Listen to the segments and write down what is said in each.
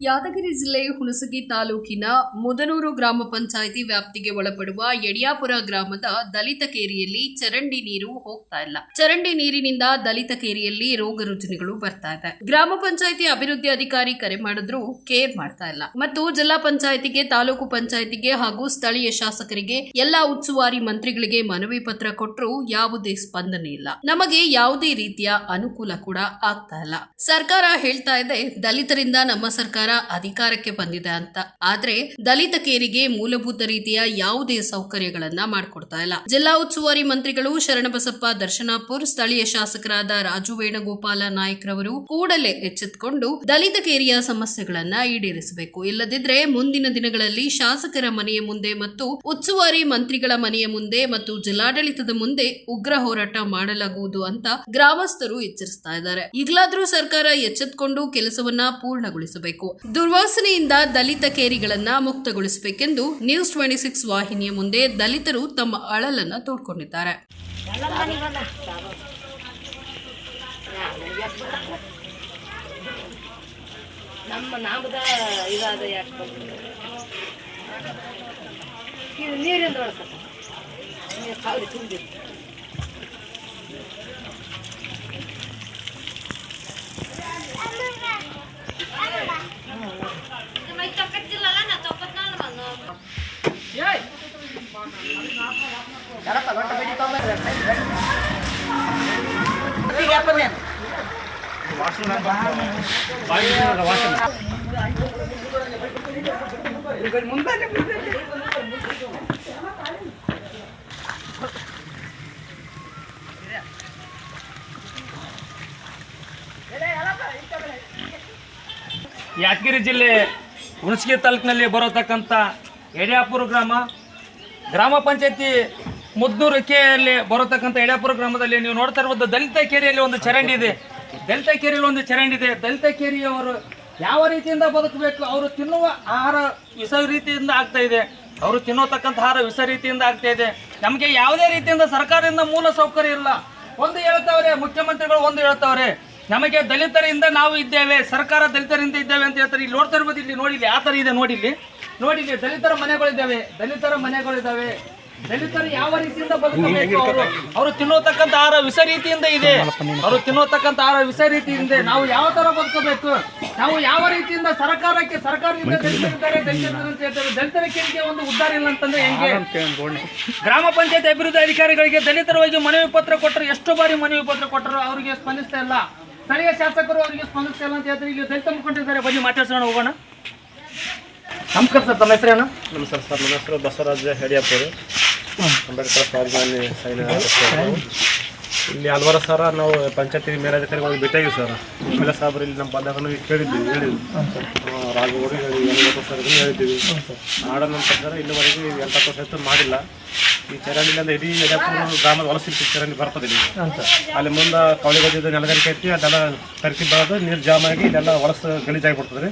ಯಾದಗಿರಿ ಜಿಲ್ಲೆಯ ಹುಣಸಗಿ ತಾಲೂಕಿನ ಮುದನೂರು ಗ್ರಾಮ ಪಂಚಾಯಿತಿ ವ್ಯಾಪ್ತಿಗೆ ಒಳಪಡುವ ಯಡಿಯಾಪುರ ಗ್ರಾಮದ ದಲಿತ ಕೇರಿಯಲ್ಲಿ ಚರಂಡಿ ನೀರು ಹೋಗ್ತಾ ಇಲ್ಲ. ಚರಂಡಿ ನೀರಿನಿಂದ ದಲಿತ ಕೇರಿಯಲ್ಲಿ ರೋಗ ರುಜಿನಗಳು ಬರ್ತಾ ಇದೆ. ಗ್ರಾಮ ಪಂಚಾಯಿತಿ ಅಭಿವೃದ್ಧಿ ಅಧಿಕಾರಿ ಕರೆ ಮಾಡಿದ್ರು ಕೇರ್ ಮಾಡ್ತಾ ಇಲ್ಲ. ಮತ್ತು ಜಿಲ್ಲಾ ಪಂಚಾಯಿತಿಗೆ, ತಾಲೂಕು ಪಂಚಾಯಿತಿಗೆ ಹಾಗೂ ಸ್ಥಳೀಯ ಶಾಸಕರಿಗೆ ಎಲ್ಲಾ ಉಸ್ತುವಾರಿ ಮಂತ್ರಿಗಳಿಗೆ ಮನವಿ ಪತ್ರ ಕೊಟ್ಟರು ಯಾವುದೇ ಸ್ಪಂದನೆ ಇಲ್ಲ. ನಮಗೆ ಯಾವುದೇ ರೀತಿಯ ಅನುಕೂಲ ಕೂಡ ಆಗ್ತಾ ಇಲ್ಲ. ಸರ್ಕಾರ ಹೇಳ್ತಾ ಇದೆ, ದಲಿತರಿಂದ ನಮ್ಮ ಸರ್ಕಾರ ಅಧಿಕಾರಕ್ಕೆ ಬಂದಿದೆ ಅಂತ. ಆದ್ರೆ ದಲಿತ ಕೇರಿಗೆ ಮೂಲಭೂತ ರೀತಿಯ ಯಾವುದೇ ಸೌಕರ್ಯಗಳನ್ನ ಮಾಡಿಕೊಡ್ತಾ ಇಲ್ಲ. ಜಿಲ್ಲಾ ಉಸ್ತುವಾರಿ ಮಂತ್ರಿಗಳು ಶರಣಬಸಪ್ಪ, ದರ್ಶನಾಪುರ್, ಸ್ಥಳೀಯ ಶಾಸಕರಾದ ರಾಜು ವೇಣುಗೋಪಾಲ ನಾಯ್ಕ್ರವರು ಕೂಡಲೇ ಎಚ್ಚೆತ್ತುಕೊಂಡು ದಲಿತ ಕೇರಿಯ ಸಮಸ್ಯೆಗಳನ್ನ ಈಡೇರಿಸಬೇಕು. ಇಲ್ಲದಿದ್ರೆ ಮುಂದಿನ ದಿನಗಳಲ್ಲಿ ಶಾಸಕರ ಮನೆಯ ಮುಂದೆ ಮತ್ತು ಉಸ್ತುವಾರಿ ಮಂತ್ರಿಗಳ ಮನೆಯ ಮುಂದೆ ಮತ್ತು ಜಿಲ್ಲಾಡಳಿತದ ಮುಂದೆ ಉಗ್ರ ಹೋರಾಟ ಮಾಡಲಾಗುವುದು ಅಂತ ಗ್ರಾಮಸ್ಥರು ಎಚ್ಚರಿಸ್ತಾ ಇದ್ದಾರೆ. ಈಗಲಾದ್ರೂ ಸರ್ಕಾರ ಎಚ್ಚೆತ್ತುಕೊಂಡು ಕೆಲಸವನ್ನ ಪೂರ್ಣಗೊಳಿಸಬೇಕು. ದುರ್ವಾಸನೆಯಿಂದ ದಲಿತ ಕೇರಿಗಳನ್ನ ಮುಕ್ತಗೊಳಿಸಬೇಕೆಂದು ನ್ಯೂಸ್ ಟ್ವೆಂಟಿ ಸಿಕ್ಸ್ ವಾಹಿನಿಯ ಮುಂದೆ ದಲಿತರು ತಮ್ಮ ಅಳಲನ್ನ ತೋಡ್ಕೊಂಡಿದ್ದಾರೆ. ನಮ್ಮ ಸಾವಿರ ತುಂಬಿತ್ತು ಯಾದಗಿರಿ ಜಿಲ್ಲೆ ಹುಣಸಗಿ ತಾಲೂಕಿನಲ್ಲಿ ಬರತಕ್ಕಂಥ ಯಡಿಯಾಪುರ ಗ್ರಾಮ. ಗ್ರಾಮ ಪಂಚಾಯತಿ ಮುದ್ನೂರು ಕೆಯಲ್ಲಿ ಬರತಕ್ಕಂಥ ಯಡಿಯಾಪುರ ಗ್ರಾಮದಲ್ಲಿ ನೀವು ನೋಡ್ತಾ ಇರ್ಬೋದು ದಲಿತ ಕೇರಿಯಲ್ಲಿ ಒಂದು ಚರಂಡಿ ಇದೆ. ದಲಿತ ಕೇರಿಯಲ್ಲಿ ಒಂದು ಚರಂಡಿ ಇದೆ. ದಲಿತ ಕೇರಿಯವರು ಯಾವ ರೀತಿಯಿಂದ ಬದುಕಬೇಕು? ಅವರು ತಿನ್ನುವ ಆಹಾರ ವಿಷ ರೀತಿಯಿಂದ ಆಗ್ತಾ ಇದೆ. ಅವರು ತಿನ್ನೋತಕ್ಕಂಥ ಆಹಾರ ವಿಷ ರೀತಿಯಿಂದ ಆಗ್ತಾ ಇದೆ. ನಮಗೆ ಯಾವುದೇ ರೀತಿಯಿಂದ ಸರ್ಕಾರದಿಂದ ಮೂಲ ಸೌಕರ್ಯ ಇಲ್ಲ. ಒಂದು ಹೇಳ್ತಾವ್ರೆ, ಮುಖ್ಯಮಂತ್ರಿಗಳು ಒಂದು ಹೇಳ್ತಾವ್ರೆ ನಮಗೆ ದಲಿತರಿಂದ ನಾವು ಇದ್ದೇವೆ ಸರ್ಕಾರ ದಲಿತರಿಂದ ಇದ್ದೇವೆ ಅಂತ ಹೇಳ್ತಾರೆ. ಇಲ್ಲಿ ನೋಡ್ತಾ ಇರ್ಬೋದು ಇಲ್ಲಿ ನೋಡಿ ಆ ಥರ ಇದೆ ನೋಡಿಲ್ಲಿ. ನೋಡಿ ಇಲ್ಲಿ ದಲಿತರ ಮನೆಗಳಿದ್ದಾವೆ ದಲಿತರ ಮನೆಗಳಿದ್ದಾವೆ ದಲಿತರು ಯಾವ ರೀತಿಯಿಂದ ಬದುಕಬೇಕು? ಅವರು ಅವರು ತಿನ್ನೋತಕ್ಕಂಥ ಆಹಾರ ವಿಷ ರೀತಿಯಿಂದ ಇದೆ. ಅವರು ತಿನ್ನೋತಕ್ಕಂಥ ಆಹಾರ ವಿಷ ರೀತಿಯಿಂದ ನಾವು ಯಾವ ತರ ಬದುಕಬೇಕು? ನಾವು ಯಾವ ರೀತಿಯಿಂದ ಸರ್ಕಾರಕ್ಕೆ ಸರ್ಕಾರದಿಂದ ದಲಿತರಿದ್ದಾರೆ ದಲಿತರು ಅಂತ ಹೇಳ್ತಾರೆ. ದಲಿತರ ಕೇಳಿಕೆ ಒಂದು ಉದ್ದಾರ ಇಲ್ಲ ಅಂತಂದ್ರೆ ಹೆಂಗೆ? ಗ್ರಾಮ ಪಂಚಾಯತ್ ಅಭಿವೃದ್ಧಿ ಅಧಿಕಾರಿಗಳಿಗೆ ದಲಿತರವಾಗಿ ಮನವಿ ಪತ್ರ ಕೊಟ್ಟರು. ಎಷ್ಟು ಬಾರಿ ಮನವಿ ಪತ್ರ ಕೊಟ್ಟರು? ಅವರಿಗೆ ಸ್ಪಂದಿಸ್ತಾ ಇಲ್ಲ. ಸ್ಥಳೀಯ ಶಾಸಕರು ಅವರಿಗೆ ಸ್ಪಂದಿಸಲ್ಲ ಅಂತ ಹೇಳ್ತಾರೆ. ಇಲ್ಲಿ ದಲಿತ ಮುಖಂಡರಿದ್ದಾರೆ. ಬನ್ನಿ, ಮಾತಾಡ್ಸೋಣ, ಹೋಗೋಣ. ನಮಸ್ಕಾರ ಸರ್, ತಮ್ಮ ಹೆಸರೇನು? ನಮಸ್ಕಾರ ಸರ್, ನನ್ನ ಹೆಸರು ಬಸವರಾಜ ಹೆಡಿಯಪ್ಪರು. ಅಂಬೇಡ್ಕರ್ ಸ್ವಾಭಿಮಾನಿ ಸೈನ್ಯ ಇಲ್ಲಿ ಹಲವಾರು ಸರ ನಾವು ಪಂಚಾಯತಿ ಮೇಲಾಧಿಕಾರಿಗಳಿಗೆ ಭೇಟಿಯಾಗಿ ಸರ್ ಎಂ ಎಲ್ ಎ ಸಾಹೇಬ್ರು ಇಲ್ಲಿ ನಮ್ಮ ಬಂದಾಗ ಕೇಳಿದ್ವಿ, ಹೇಳಿದ್ವಿ. ರಾಜಗೌಡ ಹೇಳಿ ಎಲ್ಲ ಸರ್ ಹೇಳಿದ್ದೀವಿ ಮಾಡೋಣ ನಂತರ ಇಲ್ಲಿವರೆಗೆ ಎಂಟು ಹತ್ತು ವರ್ಷ ಮಾಡಿಲ್ಲ. ಈ ಚರಂಡಿಯಿಂದ ಇಡೀ ಯಜಾಪುರ ಗ್ರಾಮದ ವಲಸೆ ಚರಂಡಿ ಬರ್ತದೆ ಇಲ್ಲಿ. ಅಲ್ಲಿ ಮುಂದೆ ಕವಳಿಗದ್ದಿದ್ದು ನೆಲಗರಿಕೆ ಐತಿ ಅದೆಲ್ಲ ಕರ್ಕಿ ಬೆಳೆದು ನೀರು ಜಾಮ್ ಆಗಿ ಇಲ್ಲೆಲ್ಲ ಹೊಲಸು ಗಲೀಜಾಗಿ ಬಿಡ್ತದೆ ರೀ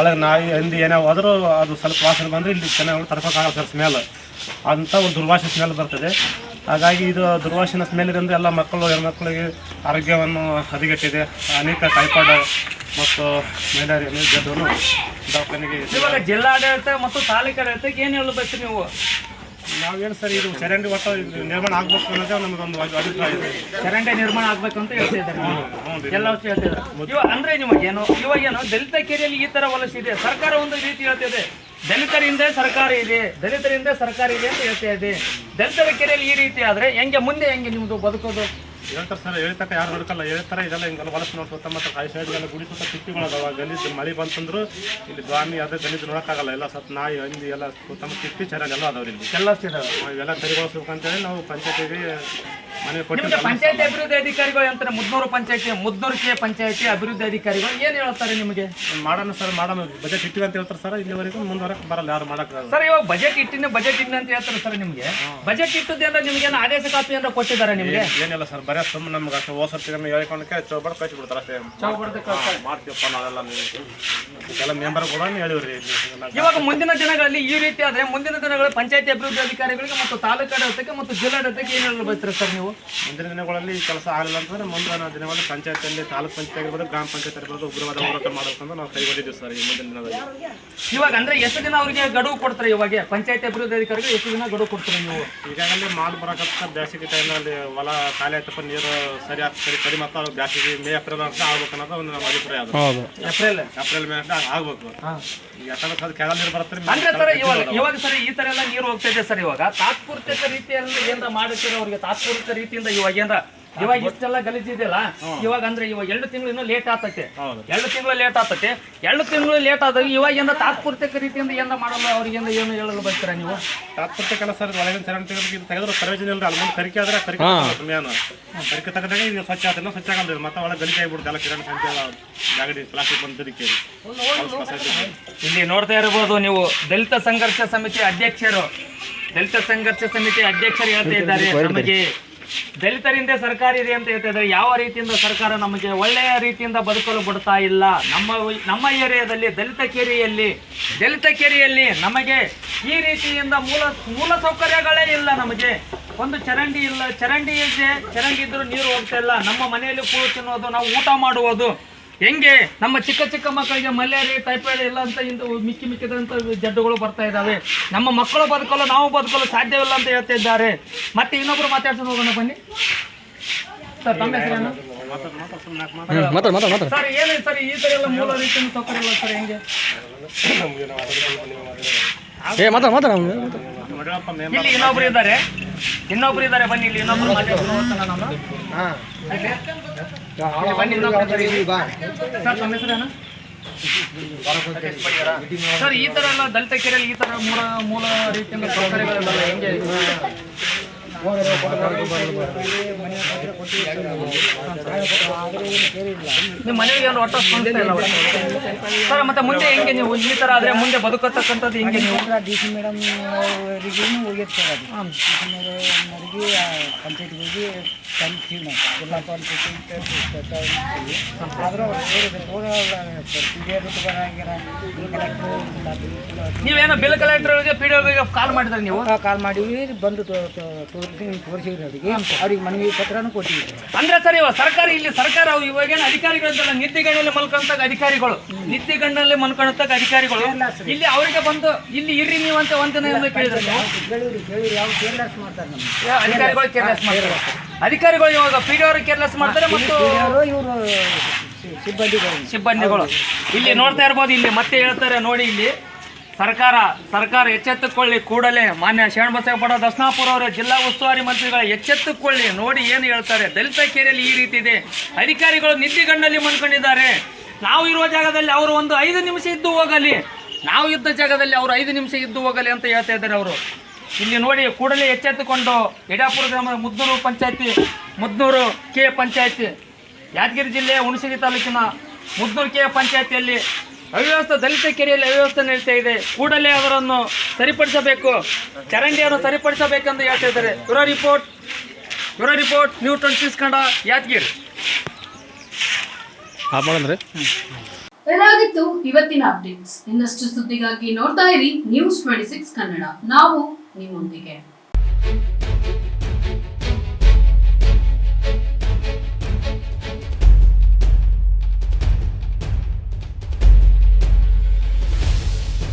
ಒಳಗೆ ನಾಯಿ ಹಂದಿ ಏನೇ ಆದರೂ ಅದು ಸ್ವಲ್ಪ ವಾಸನೆ ಬಂದರೆ ಇಲ್ಲಿ ಚೆನ್ನಾಗಿ ತರ್ಕೋಕ್ಕಾಗಲ್ಲ ಸರ್ ಸ್ಮೆಲ್. ಅಂತ ಒಂದು ದುರ್ವಾಸನೆ ಸ್ಮೆಲ್ ಬರ್ತದೆ. ಹಾಗಾಗಿ ಇದು ದುರ್ವಾಸನೆ ಸ್ಮೆಲ್ಲಿಂದ ಎಲ್ಲ ಮಕ್ಕಳು ಹೆಣ್ಮಕ್ಳಿಗೆ ಆರೋಗ್ಯವನ್ನು ಹದಗೆಟ್ಟಿದೆ. ಅನೇಕ ಟೈಫಾಯ್ಡ್ ಮತ್ತು ಮೇಲೇರಿಯಾ ದವಾಖಾನೆಗೆ ಜಿಲ್ಲಾಡಳಿತ ಮತ್ತು ತಾಲೂಕಾಡಳಿತಕ್ಕೆ ಏನು ಹೇಳಬೇಕು ನೀವು? ನಾವೇನು ಸರ್ ಇದು ಚರಂಡಿ ಒಟ್ಟು ಇದು ನಿರ್ಮಾಣ ಆಗ್ಬೇಕು ಅನ್ನೋದೇ ನಮಗೊಂದು ಅಭಿಪ್ರಾಯ ಇದೆ. ಚರಂಡಿ ನಿರ್ಮಾಣ ಆಗ್ಬೇಕು ಅಂತ ಹೇಳ್ತಾ ಇದ್ದಾರೆ. ನೀವು. ಎಲ್ಲ ವರ್ಷ ಹೇಳ್ತಿದ್ದಾರೆ ಇವಾಗ ಅಂದ್ರೆ ನಿಮಗೇನು? ಇವಾಗೇನು? ದಲಿತ ಕೆರೆಯಲ್ಲಿ ಈ ತರ ವಲಸೆ ಇದೆ. ಸರ್ಕಾರ ಒಂದು ರೀತಿ ಹೇಳ್ತಾ ಇದೆ. ದಲಿತರಿಂದ ಸರ್ಕಾರ ಇದೆ. ದಲಿತರಿಂದ ಸರ್ಕಾರ ಇದೆ ಅಂತ ಹೇಳ್ತಾ ಇದೆ. ದಲಿತರ ಕೆರೆಯಲ್ಲಿ ಈ ರೀತಿ ಆದ್ರೆ ಹೆಂಗೆ ಮುಂದೆ ಹೆಂಗೆ ನಿಮ್ದು ಬದುಕೋದು? ಹೇಳ್ತಾರೆ ಸರ್ ಹೇಳ್ತಕ್ಕ ಯಾರು ಹುಡುಕಲ್ಲ. ಹೇಳ್ತಾರೆ ಇದೆಲ್ಲ ಹಿಂಗೆಲ್ಲ ಹೊಲಸು ನೋಡಿ ಮತ್ತು ಕಾಯಿ ಸೈಡ್ಗೆಲ್ಲ ಗುಡಿ ಸುತ್ತ ಅದಾವ. ಗಲೀಜು ಮಳೆ ಬಂತಂದ್ರು ಇಲ್ಲಿ ದ್ವಾಮಿ ಅದೇ ಗಲೀಜು ನೋಡೋಕ್ಕಾಗಲ್ಲ. ಎಲ್ಲ ಸತ್ ನಾಯಿ ಹಂದಿ ಎಲ್ಲ ಸುತ್ತಮುತ್ತ ತಿಪ್ಪಿ ಚರಂಡಿ ಎಲ್ಲ ಅದಾವ್ರಿ ಇಲ್ಲಿ. ಎಲ್ಲ ಇವೆಲ್ಲ ಸರಿಗೊಳಿಸ್ಬೇಕಂತೇಳಿ ನಾವು ಪಂಚಾಯತಿಗೆ ನಿಮ್ಗೆ ಪಂಚಾಯತಿ ಅಭಿವೃದ್ಧಿ ಅಧಿಕಾರಿಗಳು ಅಂತಾರೆ ಮುದ್ನೂರು ಪಂಚಾಯತಿ ಮುದ್ನೂರು ಕೆ ಪಂಚಾಯತಿ ಅಭಿವೃದ್ಧಿ ಅಧಿಕಾರಿಗಳು ಏನ್ ಹೇಳ್ತಾರೆ ನಿಮಗೆ? ಮಾಡೋಣ ಸರ್ ಮಾಡೋಣ. ಬಜೆಟ್ ಇಟ್ಟಿವಿ ಅಂತ ಹೇಳ್ತಾರೆ ಸರ್ ಇಲ್ಲಿವರೆಗೂ ಮುಂದುವರಕ್ಕೆ ಬರಲ್ಲ ಯಾರು ಮಾಡಕ್ ಸರ್ ಇವಾಗ ಬಜೆಟ್ ಇಟ್ಟಿನ ಬಜೆಟ್ ಇಟ್ಟಿನ ಅಂತ ಹೇಳ್ತಾರೆ ಸರ್ ನಿಮಗೆ. ಬಜೆಟ್ ಇಟ್ಟದ್ದು ಅಂದ್ರೆ ನಿಮ್ಗೆ ಆದೇಶ ಕಾಪಿ ಅಂದ್ರೆ ಕೊಟ್ಟಿದ್ದಾರೆ ನಿಮಗೆ? ಏನಿಲ್ಲ ಸರ್ ಬರೀ ಸುಮ್ಮನೆ ನಮ್ಗೆ ಅಷ್ಟು ಓ ಸರ್ತಿ ನಮ್ಗೆ ಹೇಳ್ಕೊಂಡಕ್ಕೆ ಚೌಬಾರ್ ಕಳ್ಸಿ ಬಿಡ್ತಾರೆ ಅಷ್ಟೇ. ಮಾಡ್ತೀವಪ್ಪ ನಾವೆಲ್ಲ ನೀವು. ಎಲ್ಲ ಮೆಂಬರ್ ಕೂಡ ಹೇಳಿವ್ರಿ. ಇವಾಗ ಮುಂದಿನ ದಿನಗಳಲ್ಲಿ ಈ ರೀತಿ ಆದ್ರೆ ಮುಂದಿನ ದಿನಗಳಲ್ಲಿ ಪಂಚಾಯತಿ ಅಭಿವೃದ್ಧಿ ಅಧಿಕಾರಿಗಳಿಗೆ ಮತ್ತು ತಾಲೂಕು ಆಡಳಿತಕ್ಕೆ ಮತ್ತು ಜಿಲ್ಲಾಡಳಿತಕ್ಕೆ ಏನು ಹೇಳಲು ಬಯಸ್ತಾರೆ ಸರ್ ನೀವು? ಮುಂದಿನ ದಿನಗಳಲ್ಲಿ ಈ ಕೆಲಸ ಆಗಲಿಲ್ಲ ಅಂತಂದ್ರೆ ಮುಂದಿನ ದಿನಗಳಲ್ಲಿ ಪಂಚಾಯತಿಯಲ್ಲಿ ತಾಲೂಕ್ ಪಂಚಾಯತ್ ಆಗಿರ್ಬೋದು ಗ್ರಾಮ ಪಂಚಾಯತ್ ಆಗಿರ್ಬೋದು ಉಗ್ರವಾದ ಹೋರಾಟ ಮಾಡಬೇಕಂತ ನಾವು ಕೈಗೊಂಡಿದ್ದೀವಿ ಸರ್ ಈ ಮುಂದಿನ ದಿನದಲ್ಲಿ. ಇವಾಗ ಅಂದ್ರೆ ಎಷ್ಟು ದಿನ ಅವರಿಗೆ ಗಡುವು ಕೊಡ್ತಾರೆ ಇವಾಗ? ಪಂಚಾಯತಿ ಅಭಿವೃದ್ಧಿ ಅಧಿಕಾರಿಗೆ ಎಷ್ಟು ದಿನ ಗಡುವು ಕೊಡ್ತಾರೆ ನೀವು? ಈಗಾಗಲೇ ಮಾಲ್ ಬರಕಂತ ಬೇಸಿಗೆ ಟೈಮ್ನಲ್ಲಿ ಹೊಲ ಖಾಲಿ ಆಯ್ತಪ್ಪ ನೀರು ಸರಿ ಆಗ್ತದೆ ಸರಿ ಕಡಿಮೆ ಆಗ್ತಾ ಅವ್ರು ಬೇಸಿಗೆ ಮೇ ಏಪ್ರಿಲ್ ಅಂತ ಆಗ್ಬೇಕು ಅನ್ನೋದು ಒಂದು ನಮ್ಮ ಅಭಿಪ್ರಾಯ ಅದು. ಏಪ್ರಿಲ್? ಏಪ್ರಿಲ್ ಮೇ ಅಂತ ಆಗ್ಬೇಕು. ಯಾಕಂದ್ರೆ ಅದು ಕೆಳಗೆ ನೀರು ಬರುತ್ತೆ ಅಂದ್ರೆ ಸರ್ ಇವಾಗ ಇವಾಗ ಸರ್ ಈ ತರ ಎಲ್ಲ ನೀರು ಹೋಗ್ತಾ ಇದೆ ಸರ್ ಇವಾಗ. ತಾತ್ಪೂರ್ತಿಕ ರೀತಿಯಲ್ಲಿ ಏನಾರ ಮಾಡಿರ್ತೀರ ಅವರಿಗೆ? ತಾತ್ಪೂರ್ತಿಕ ರೀತಿಯಿಂದ ಇವಾಗ ಏನಾರ? ಇವಾಗ ಇಷ್ಟೆಲ್ಲ ಗಲೀಜಿದೆಯಲ್ಲ? ಇವಾಗ ಅಂದ್ರೆ ಇವಾಗ ಎರಡು ತಿಂಗಳು ಇನ್ನೂ ಲೇಟ್ ಆತತೆ. ಹೌದು. ಎರಡು ತಿಂಗಳು ಲೇಟ್ ಆತತೆ. ಎರಡು ತಿಂಗಳು ಲೇಟ್ ಆದಾಗ ಇವಾಗಿಂದ ಏನಾರ ತಾತ್ಪೂರ್ತಿಕ ರೀತಿಯಿಂದ ಏನ ಮಾಡಲ್ಲ ಅವ್ರಿಗೆ ಏನು ಹೇಳಲು ಬರ್ತೀರಾ ನೀವು? ತಾತ್ಪರ್ಯ ಕೆಲಸ ಒಳಗಿನ ಚರಂಡಿ ತೆಗೆದ್ರೆ ಪ್ರಯೋಜನ ಇಲ್ಲ ಅಲ್ಲಿ ಮುಂದೆ ಕರಿಕೆ ಆದ್ರೆ ಕರಿಕೆ ಮೇನ್. ಕರಿಕೆ ತೆಗೆದಾಗ ಇದು ಸ್ವಚ್ಛ ಆತಿಲ್ಲ ಸ್ವಚ್ಛ ಆಗಲ್ಲ ಮತ್ತೆ ಒಳಗೆ ಗಲಿಕೆ ಆಗಿಬಿಡುತ್ತೆ ಎಲ್ಲ ಕಿರಣ್ ಸಂಖ್ಯೆ ಜಾಗಡಿ ಪ್ಲಾಸ್ಟಿಕ್ ಬಂದು ಇದಕ್ಕೆ ಇಲ್ಲಿ ನೋಡ್ತಾ ಇರಬಹುದು ನೀವು ದಲಿತ ಸಂಘರ್ಷ ಸಮಿತಿ ಅಧ್ಯಕ್ಷರು. ದಲಿತ ಸಂಘರ್ಷ ಸಮಿತಿ ಅಧ್ಯಕ್ಷರು ಹೇಳ್ತಾ ಇದ್ದಾರೆ. ನಮಗೆ ದಲಿತರಿಂದ ಸರ್ಕಾರ ಇದೆ ಅಂತ ಹೇಳ್ತಾ ಯಾವ ರೀತಿಯಿಂದ ಸರ್ಕಾರ ನಮಗೆ ಒಳ್ಳೆಯ ರೀತಿಯಿಂದ ಬದುಕಲು ಬಿಡ್ತಾ ಇಲ್ಲ? ನಮ್ಮ ನಮ್ಮ ಏರಿಯಾದಲ್ಲಿ, ದಲಿತ ಕೇರಿಯಲ್ಲಿ ದಲಿತ ಕೇರಿಯಲ್ಲಿ ನಮಗೆ ಈ ರೀತಿಯಿಂದ ಮೂಲ ಮೂಲ ಸೌಕರ್ಯಗಳೇ ಇಲ್ಲ ನಮಗೆ. ಒಂದು ಚರಂಡಿ ಇಲ್ಲ, ಚರಂಡಿ ಇದೆ ಚರಂಡಿ ಇದ್ರೂ ನೀರು ಹೋಗ್ತಾ ಇಲ್ಲ. ನಮ್ಮ ಮನೆಯಲ್ಲಿ ಕೂಳು ತಿನ್ನೋದು ನಾವು ಊಟ ಮಾಡುವುದು. ಹೆಂಗೆ? ನಮ್ಮ ಚಿಕ್ಕ ಚಿಕ್ಕ ಮಕ್ಕಳಿಗೆ ಮಲೇರಿಯಾ ಟೈಫಾಯ್ಡ್ ಇಲ್ಲ ಅಂತ ಇಂದು ಮಿಕ್ಕಿ ಮಿಕ್ಕಿದಂಥ ಜಡ್ಡುಗಳು ಬರ್ತಾ ಇದ್ದಾವೆ ನಮ್ಮ ಮಕ್ಕಳು ಬದುಕಲು ನಾವು ಬದುಕಲು ಸಾಧ್ಯವಿಲ್ಲ ಅಂತ ಹೇಳ್ತಾ ಇದ್ದಾರೆ. ಮತ್ತೆ ಇನ್ನೊಬ್ರು ಮಾತಾಡ್ಸೋದು ಹೋಗೋಣ ಬನ್ನಿ. ಸರ್ ತಮ್ಮ ಹೆಸರೇನು? ಸರ್ ಈ ಥರ ಎಲ್ಲ ಮೂಲ ರೀತಿಯ ಸೌಕರ್ಯ ಇಲ್ಲ ಸರ್ ಹೆಂಗೆ? ಇಲ್ಲಿ ಇನ್ನೊಬ್ರು ಇದ್ದಾರೆ. ಇನ್ನೊಬ್ರು ಇದ್ದಾರೆ ಬನ್ನಿ ಇಲ್ಲಿ ಇನ್ನೊಬ್ರು ಸರ್ ಈ ತರ ಎಲ್ಲ ದಲಿತ ಕೆರೆಯಲ್ಲಿ ಈ ತರ ಮೂಲ ಮೂಲ ರೀತಿಯಿಂದ ಸೌಕರ್ಯಗಳೆಲ್ಲ ಹೆಂಗೆ? ನಿಮ್ಮ ಮನೆಗೆ ಒಂದು ಒಟ್ಟು ಸ್ಪಂದಿಸ್ತಾ ಇಲ್ಲ. ಸರ್ ಮತ್ತೆ ಮುಂದೆ ಹೆಂಗೆ ನೀವು ಈ ತರ ಆದ್ರೆ ಮುಂದೆ ಬದುಕತಕ್ಕಂಥದ್ದು ಹೆಂಗೆ ನೀವು? ಡಿ ಸಿ ಮೇಡಮ್ ಅವರಿಗೂ ಹೋಗಿರ್ತಾರೆ ಅದು. ಡಿ ಸಿ ಮೇಡಮ್ನವರಿಗೆ ಪಂಚಾಯತ್ಗೆ ಹೋಗಿ ಜಿಲ್ಲಾ ಪಂಚಾಯತಿ ಆದರೂ ಅವ್ರು ಹೇಳಿದ್ರು ಹೋಗಲ್ಲ ಸರ್ ಪಿ ಡಿ ಆರ್ ನೀವೇನೋ ಬಿಲ್ ಕಲೆಕ್ಟರ್ಗೆ ಪಿ ಡಿ ಕಾಲ್ ಮಾಡಿದ್ರೆ ನೀವು? ಕಾಲ್ ಮಾಡಿವಿ ಬಂದು ತೋರಿಸಿ ತೋರಿಸಿದ್ರಿ ಅವರಿಗೆ. ಅವ್ರಿಗೆ ಮನವಿ ಪತ್ರನೂ ಕೊಟ್ಟಿದ್ವಿ ಅಂದ್ರೆ ಸರ್ ಇವಾಗ ಸರ್ಕಾರ ಇಲ್ಲಿ ಸರ್ಕಾರ ಇವಾಗೇನು ಅಧಿಕಾರಿಗಳಿದ್ದಲ್ಲ ನಿತ್ಯಗಣ್ಣಲ್ಲಿ ಮಲ್ಕೊಂತಾಗ ಅಧಿಕಾರಿಗಳು. ನಿತ್ಯಗಣ್ಣಲ್ಲಿ ಮಲ್ಕೊಂತಾಗ ಅಧಿಕಾರಿಗಳು. ಇಲ್ಲಿ ಅವರಿಗೆ ಬಂದು ಇಲ್ಲಿ ಇರ್ರಿ ನೀವು ಅಂತ ಒಂದನೇ ಕೇಳಿದ್ರೆ ಕೇಳಿವ್ರಿ ಯಾವ ಕೇರ್ಲೆಸ್ ಮಾಡ್ತಾರೆ ನಮ್ಗೆ. ಯಾ- ಅಧಿಕಾರಿಗಳು ಕೇರ್ಲೆಸ್ ಮಾಡ್ತಾರೆ. ಅಧಿಕಾರಿಗಳು ಇವಾಗ ಪಿ ಡಿ ಅವರು ಕೇರ್ಲೆಸ್ ಮಾಡ್ತಾರೆ ಮತ್ತು ಇವರು ಸಿಬ್ಬಂದಿಗಳು. ಸಿಬ್ಬಂದಿಗಳು. ಇಲ್ಲಿ ನೋಡ್ತಾ ಇರ್ಬೋದು ಇಲ್ಲಿ ಮತ್ತೆ ಹೇಳ್ತಾರೆ ನೋಡಿ ಇಲ್ಲಿ. ಸರ್ಕಾರ ಸರ್ಕಾರ ಎಚ್ಚೆತ್ತುಕೊಳ್ಳಿ ಕೂಡಲೇ ಮಾನ್ಯ ಶರಣಬಸವೇಗೌಡ ದರ್ಶನಾಪುರ ಅವರು ಜಿಲ್ಲಾ ಉಸ್ತುವಾರಿ ಮಂತ್ರಿಗಳ ಎಚ್ಚೆತ್ತುಕೊಳ್ಳಿ ನೋಡಿ ಏನು ಹೇಳ್ತಾರೆ. ದಲಿತ ಕೆರೆಯಲ್ಲಿ ಈ ರೀತಿ ಇದೆ. ಅಧಿಕಾರಿಗಳು ನಿದ್ದಿಗಣ್ಣಲ್ಲಿ ಮನ್ಕೊಂಡಿದ್ದಾರೆ ನಾವು ಇರುವ ಜಾಗದಲ್ಲಿ ಅವರು ಒಂದು ಐದು ನಿಮಿಷ ಇದ್ದು ಹೋಗಲಿ. ನಾವು ಇದ್ದ ಜಾಗದಲ್ಲಿ ಅವರು ಐದು ನಿಮಿಷ ಇದ್ದು ಹೋಗಲಿ ಅಂತ ಹೇಳ್ತಾ ಇದ್ದಾರೆ ಅವರು. ಇಲ್ಲಿ ನೋಡಿ ಕೂಡಲೇ ಎಚ್ಚೆತ್ತುಕೊಂಡು ಯಡಾಪುರ ಗ್ರಾಮದ ಮುದ್ನೂರು ಪಂಚಾಯತಿ ಮುದ್ನೂರು ಕೆ ಪಂಚಾಯತಿ ಯಾದಗಿರಿ ಜಿಲ್ಲೆಯ ಹುಣಸಗಿ ತಾಲೂಕಿನ ಮುದ್ನೂರು ಕೆ ಪಂಚಾಯತಿಯಲ್ಲಿ ಅವ್ಯವಸ್ಥೆ ದಲಿತ ಕೆರೆಯಲ್ಲಿ ಅವ್ಯವಸ್ಥೆ ನಡೀತಾ ಇದೆ. ಕೂಡಲೇ ಅವರನ್ನು ಸರಿಪಡಿಸಬೇಕು. ಚರಂಡಿಯನ್ನು ಸರಿಪಡಿಸಬೇಕೆಂದು ಹೇಳ್ತಾ ಇದ್ದಾರೆ. ಇವರ ರಿಪೋರ್ಟ್ ಇವರ ರಿಪೋರ್ಟ್ ನ್ಯೂ ಟ್ವೆಂಟಿ ಕಂಡ ಯಾದಗಿರಿ. ಇದಾಗಿತ್ತು ಇವತ್ತಿನ ಅಪ್ಡೇಟ್ಸ್ ಇನ್ನಷ್ಟು ಸುದ್ದಿಗಾಗಿ ನೋಡ್ತಾ ಇರಿ ನ್ಯೂಸ್ ಟ್ವೆಂಟಿ ಸಿಕ್ಸ್ ಕನ್ನಡ. ನಾವು নিমন্দিকে